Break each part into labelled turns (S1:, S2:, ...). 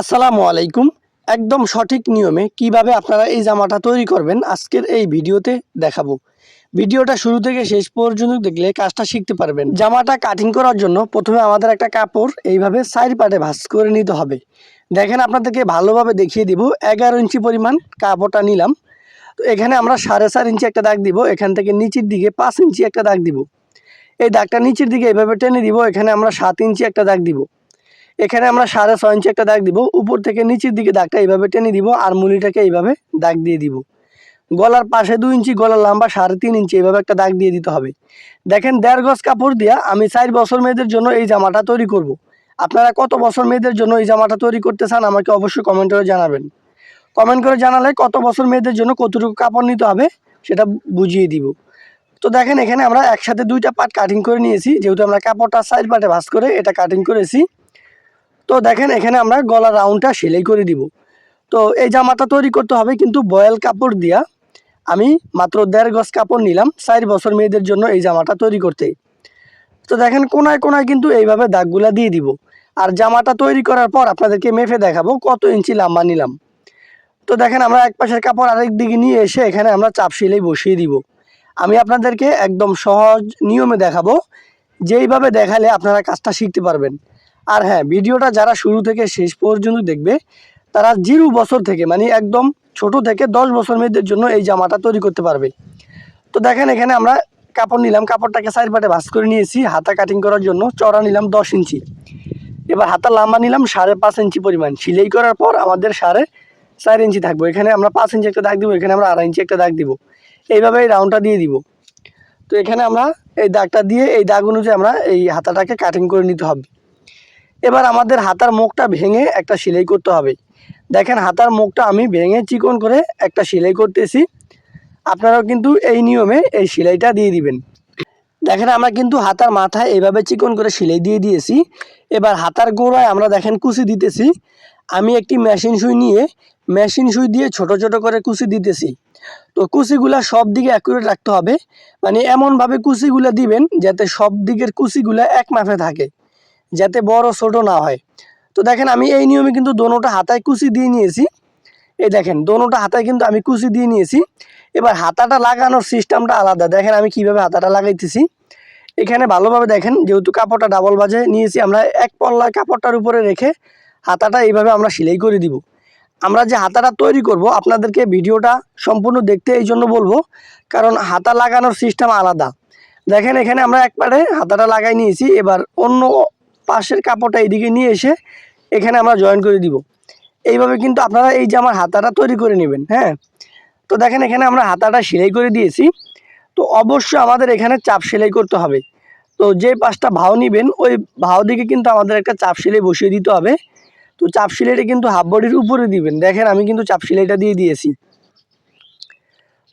S1: আসসালামু আলাইকুম। একদম সঠিক নিয়মে কীভাবে আপনারা এই জামাটা তৈরি করবেন আজকের এই ভিডিওতে দেখাবো। ভিডিওটা শুরু থেকে শেষ পর্যন্ত দেখলে কাজটা শিখতে পারবেন। জামাটা কাটিং করার জন্য প্রথমে আমাদের একটা কাপড় এইভাবে সাইড পাটে ভাঁজ করে নিতে হবে। দেখেন আপনাদেরকে ভালোভাবে দেখিয়ে দিব, এগারো ইঞ্চি পরিমাণ কাপড়টা নিলাম। তো এখানে আমরা সাড়ে চার ইঞ্চি একটা দাগ দিব, এখান থেকে নিচের দিকে পাঁচ ইঞ্চি একটা দাগ দিব। এই দাগটা নিচের দিকে এইভাবে টেনে দিব, এখানে আমরা সাত ইঞ্চি একটা দাগ দিব। এখানে আমরা সাড়ে ছয় ইঞ্চি একটা দাগ দিব, উপর থেকে নিচের দিকে দাগটা এইভাবে টেনে দিব আর মুলিটাকে এইভাবে দাগ দিয়ে দিব। গলার পাশে দুই ইঞ্চি, গলার লম্বা সাড়ে তিন ইঞ্চি, এইভাবে একটা দাগ দিয়ে দিতে হবে। দেখেন, দেড় গজ কাপড় দিয়া আমি চার বছর মেয়েদের জন্য এই জামাটা তৈরি করব। আপনারা কত বছর মেয়েদের জন্য এই জামাটা তৈরি করতে চান আমাকে অবশ্যই কমেন্ট করে জানাবেন। কমেন্ট করে জানালে কত বছর মেয়েদের জন্য কতটুকু কাপড় নিতে হবে সেটা বুঝিয়ে দিব। তো দেখেন, এখানে আমরা একসাথে দুইটা পার্ট কাটিং করে নিয়েছি। যেহেতু আমরা কাপড়টা সাইড পার্টে ভাঁজ করে এটা কাটিং করেছি। তো দেখেন, এখানে আমরা গলা রাউন্ডটা সেলাই করে দিব। তো এই জামাটা তৈরি করতে হবে কিন্তু বয়েল কাপড় দিয়া। আমি মাত্র দেড় গজ কাপড় নিলাম চার বছর মেয়েদের জন্য এই জামাটা তৈরি করতে। তো দেখেন, কোনায় কোনায় কিন্তু এইভাবে দাগগুলা দিয়ে দিব। আর জামাটা তৈরি করার পর আপনাদেরকে মেপে দেখাবো কত ইঞ্চি লম্বা নিলাম। তো দেখেন, আমরা এক পাশের কাপড় আরেক দিকে নিয়ে এসে এখানে আমরা চাপ সেলাই বসিয়ে দিব। আমি আপনাদেরকে একদম সহজ নিয়মে দেখাবো। যেইভাবে দেখালে আপনারা কাজটা শিখতে পারবেন। আর হ্যাঁ ভিডিওটা যারা শুরু থেকে শেষ পর্যন্ত দেখবে, তারা জিরো বছর থেকে মানে একদম ছোট থেকে দশ বছর মেয়েদের জন্য এই জামাটা তৈরি করতে পারবে। তো দেখেন এখানে আমরা কাপড় নিলাম, কাপড়টাকে সাইড পাটে ভাঁজ করে নিয়েছি, হাতা কাটিং করার জন্য চড়া নিলাম দশ ইঞ্চি। এবার হাতা লম্বা নিলাম সাড়ে পাঁচ ইঞ্চি পরিমাণ। সিলাই করার পর আমাদের সাড়ে চার ইঞ্চি থাকব। এখানে আমরা পাঁচ ইঞ্চি একটা দাগ দিব, এখানে আমরা আড়াই ইঞ্চি একটা দাগ দিব। এইভাবে এই রাউন্ডটা দিয়ে দিব। তো এখানে আমরা এই দাগটা দিয়ে এই দাগ অনুযায়ী আমরা এই হাতাটাকে কাটিং করে নিতে হবে। এবার আমাদের হাতার মুখটা ভেঙে একটা সেলাই করতে হবে। দেখেন হাতার মুখটা আমি ভেঙে চিকন করে একটা সেলাই করতেছি। আপনারাও কিন্তু এই নিয়মে এই সেলাইটা দিয়ে দিবেন। দেখেন আমরা কিন্তু হাতার মাথায় এইভাবে চিকন করে সেলাই দিয়ে দিয়েছি। এবার হাতার গোড়ায় আমরা দেখেন কুচি দিতেছি। আমি একটি মেশিন সুই নিয়ে মেশিন সুই দিয়ে ছোট ছোট করে কুচি দিতেছি। তো কুচিগুলা সব দিকে অ্যাকুরেট রাখতে হবে। মানে এমনভাবে কুচিগুলা দিবেন যাতে সব দিকের কুচিগুলা এক মাপে থাকে। যাতে বড় ছোট না হয়। তো দেখেন আমি এই নিয়মে কিন্তু দোনোটা হাতায় কুচি দিয়ে নিয়েছি। এই দেখেন, দোনোটা হাতায় কিন্তু আমি কুচি দিয়ে নিয়েছি। এবার হাতাটা লাগানোর সিস্টেমটা আলাদা। দেখেন আমি কীভাবে হাতাটা লাগাইতেছি। এখানে ভালোভাবে দেখেন, যেহেতু কাপড়টা ডাবল বাজে, নিয়েছি আমরা এক পল্লা কাপড়টার উপরে রেখে হাতাটা এইভাবে আমরা সেলাই করে দিব। আমরা যে হাতাটা তৈরি করব, আপনাদেরকে ভিডিওটা সম্পূর্ণ দেখতে এই জন্য বলব। কারণ হাতা লাগানোর সিস্টেম আলাদা। দেখেন এখানে আমরা একবারে হাতাটা লাগাই নিয়েছি। এবার অন্য পাশের কাপড়টা এইদিকে নিয়ে এসে এখানে আমরা জয়েন করে দিব। এইভাবে কিন্তু আপনারা এই যে আমার হাতাটা তৈরি করে নেবেন হ্যাঁ? তো দেখেন এখানে আমরা হাতাটা সেলাই করে দিয়েছি। তো অবশ্যই আমাদের এখানে চাপ সেলাই করতে হবে। তো যে পাশটা ভাও নিবেন, ওই ভাও দিকে কিন্তু আমাদের একটা চাপ সেলাই বসিয়ে দিতে হবে। তো চাপ সেলাইটা কিন্তু হাফ বডির উপরে দিবেন। দেখেন আমি কিন্তু চাপ সেলাইটা দিয়ে দিয়েছি।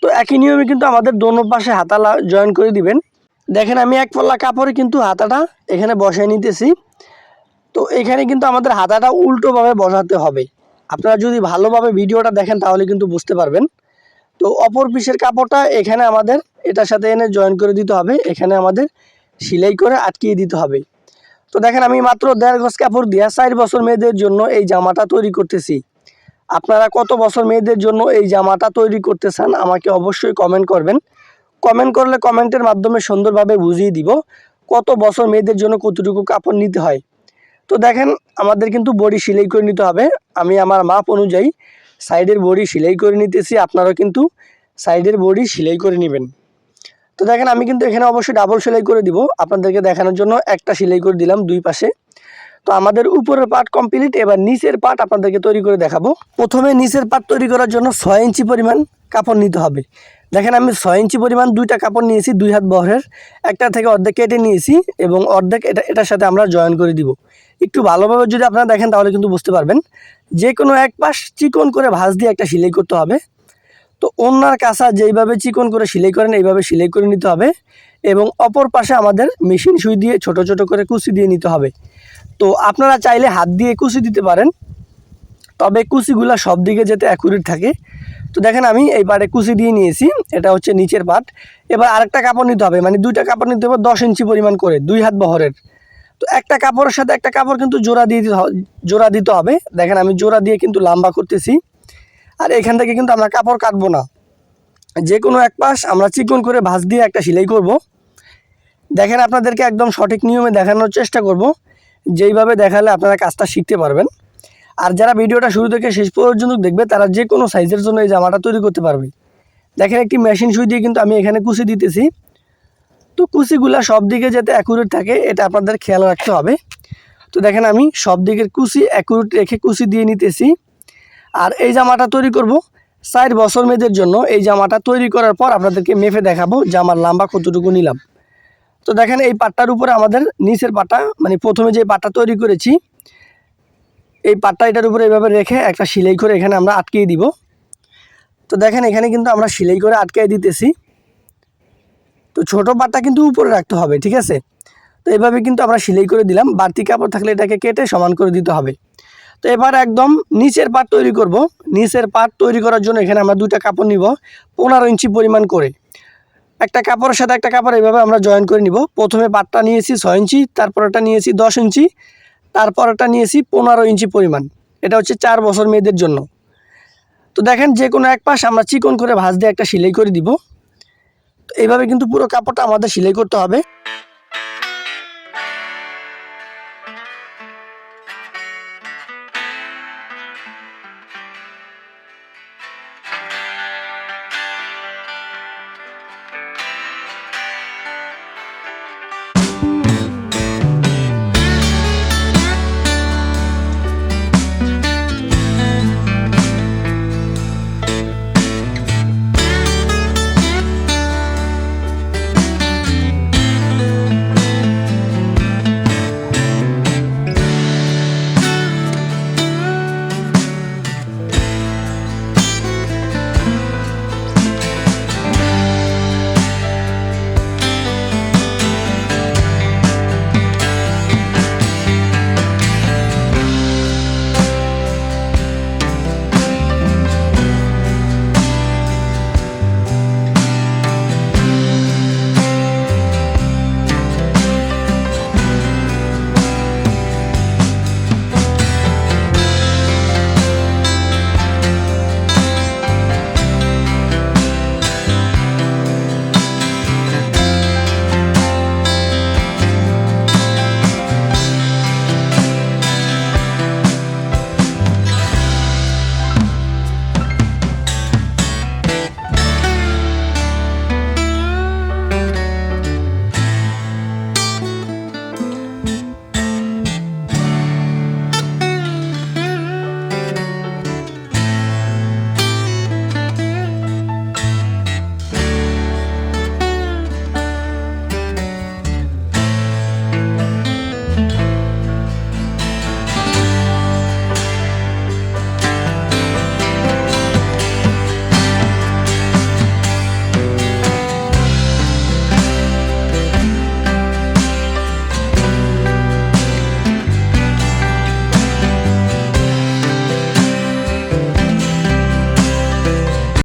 S1: তো একই নিয়মে কিন্তু আমাদের দোনো পাশে হাতা জয়েন করে দিবেন। দেখেন, আমি এক পাল্লা কাপড়ে কিন্তু হাতাটা এখানে বসায় নিতেছি। তো এখানে কিন্তু আমাদের হাতাটা উল্টোভাবে বসাতে হবে। আপনারা যদি ভালোভাবে ভিডিওটা দেখেন, তাহলে কিন্তু বুঝতে পারবেন। তো অপর পিসের কাপড়টা এখানে আমাদের এটার সাথে এনে জয়েন করে দিতে হবে। এখানে আমাদের সেলাই করে আটকিয়ে দিতে হবে। তো দেখেন, আমি মাত্র দেড় গজ কাপড় দিয়া চার বছর মেয়েদের জন্য এই জামাটা তৈরি করতেছি। আপনারা কত বছর মেয়েদের জন্য এই জামাটা তৈরি করতে চান, আমাকে অবশ্যই কমেন্ট করবেন। কমেন্ট করলে কমেন্টের মাধ্যমে সুন্দরভাবে বুঝিয়ে দিব কত বছর মেয়েদের জন্য কতটুকু কাপড় নিতে হয়। তো দেখেন, আমাদের কিন্তু বডি সেলাই করে নিতে হবে। আমি আমার মাপ অনুযায়ী সাইডের বডি সেলাই করে নিতেছি, আপনারাও কিন্তু সাইডের বডি সেলাই করে নেবেন। তো দেখেন, আমি কিন্তু এখানে অবশ্যই ডাবল সেলাই করে দিব। আপনাদেরকে দেখানোর জন্য একটা সেলাই করে দিলাম দুই পাশে। তো আমাদের উপরের পার্ট কমপ্লিট এবার নিচের পার্ট আপনাদেরকে তৈরি করে দেখাবো। প্রথমে নিচের পার্ট তৈরি করার জন্য ছয় ইঞ্চি পরিমাণ কাপড় নিতে হবে। দেখেন আমি ছয় ইঞ্চি পরিমাণ দুইটা কাপড় নিয়েছি, দুই হাত বহরের। একটা থেকে অর্ধেক কেটে নিয়েছি এবং অর্ধেক এটা, এটার সাথে আমরা জয়েন করে দিব। একটু ভালোভাবে যদি আপনারা দেখেন তাহলে কিন্তু বুঝতে পারবেন। যে কোনো এক পাশ চিকন করে ভাঁজ দিয়ে একটা সেলাই করতে হবে। তো অন্যার কাঁচা যেইভাবে চিকন করে সেলাই করেন, এইভাবে সেলাই করে নিতে হবে এবং অপর পাশে আমাদের মেশিন সুই দিয়ে ছোট ছোট করে কুচি দিয়ে নিতে হবে। তো আপনারা চাইলে হাত দিয়ে কুচি দিতে পারেন, তবে কুচিগুলা সব দিকে যাতে অ্যাকুরেট থাকে। তো দেখেন আমি এই পাটে কুচি দিয়ে নিয়েছি, এটা হচ্ছে নিচের পাট। এবার আরেকটা কাপড় নিতে হবে মানে দুইটা কাপড় নিতে হবে দশ ইঞ্চি পরিমাণ করে, দুই হাত বহরের। তো একটা কাপড়ের সাথে একটা কাপড় কিন্তু জোড়া দিয়ে জোড়া দিতে হবে। দেখেন আমি জোড়া দিয়ে কিন্তু লম্বা করতেছি। আর এখান থেকে কিন্তু আমরা কাপড় কাটবো না। যে কোনো এক পাশ আমরা চিকন করে ভাঁজ দিয়ে একটা সেলাই করব। দেখেন আপনাদেরকে একদম সঠিক নিয়মে দেখানোর চেষ্টা করব। যেইভাবে দেখালে আপনারা কাজটা শিখতে পারবেন। আর যারা ভিডিওটা শুরু থেকে শেষ পর্যন্ত দেখবে, তারা যে কোনো সাইজের জন্য এই জামাটা তৈরি করতে পারবে। দেখেন একটি মেশিন সুই দিয়ে কিন্তু আমি এখানে কুচি দিতেছি। তো কুচিগুলা সব দিকে যাতে অ্যাকুরেট থাকে, এটা আপনাদের খেয়াল রাখতে হবে। তো দেখেন আমি সব দিকের কুচি অ্যাকুরেট রেখে কুচি দিয়ে নিতেছি। আর এই জামাটা তৈরি করব চার বছর মেয়েদের জন্য। এই জামাটা তৈরি করার পর আপনাদেরকে মেপে দেখাবো জামার লম্বা কতটুকু নিলাম। তো দেখেন এই পাটটার উপরে আমাদের নিচের পাটা মানে প্রথমে যে পাটটা তৈরি করেছি এই পাটটা এটার উপরে এভাবে রেখে একটা সেলাই করে এখানে আমরা আটকিয়ে দিব। তো দেখেন, এখানে কিন্তু আমরা সেলাই করে আটকিয়ে দিতেছি। তো ছোট পাটটা কিন্তু উপরে রাখতে হবে, ঠিক আছে? তো এভাবে কিন্তু আমরা সেলাই করে দিলাম। বাড়তি কাপড় থাকলে এটাকে কেটে সমান করে দিতে হবে। তো এবার একদম নিচের পাট তৈরি করব। নিচের পাট তৈরি করার জন্য এখানে আমরা দুইটা কাপড় নিব, পনেরো ইঞ্চি পরিমাণ করে। একটা কাপড়ের সাথে একটা কাপড় এইভাবে আমরা জয়েন করে নিব। প্রথমে পাটটা নিয়েছি ছয় ইঞ্চি তারপরটা নিয়েছি দশ ইঞ্চি। তারপরটা নিয়েছি পনেরো ইঞ্চি পরিমাণ। এটা হচ্ছে চার বছর মেয়েদের জন্য। তো দেখেন যে কোনো এক পাশ আমরা চিকন করে ভাঁজ দিয়ে একটা সেলাই করে দিব। তো এইভাবে কিন্তু পুরো কাপড়টা আমাদের সেলাই করতে হবে।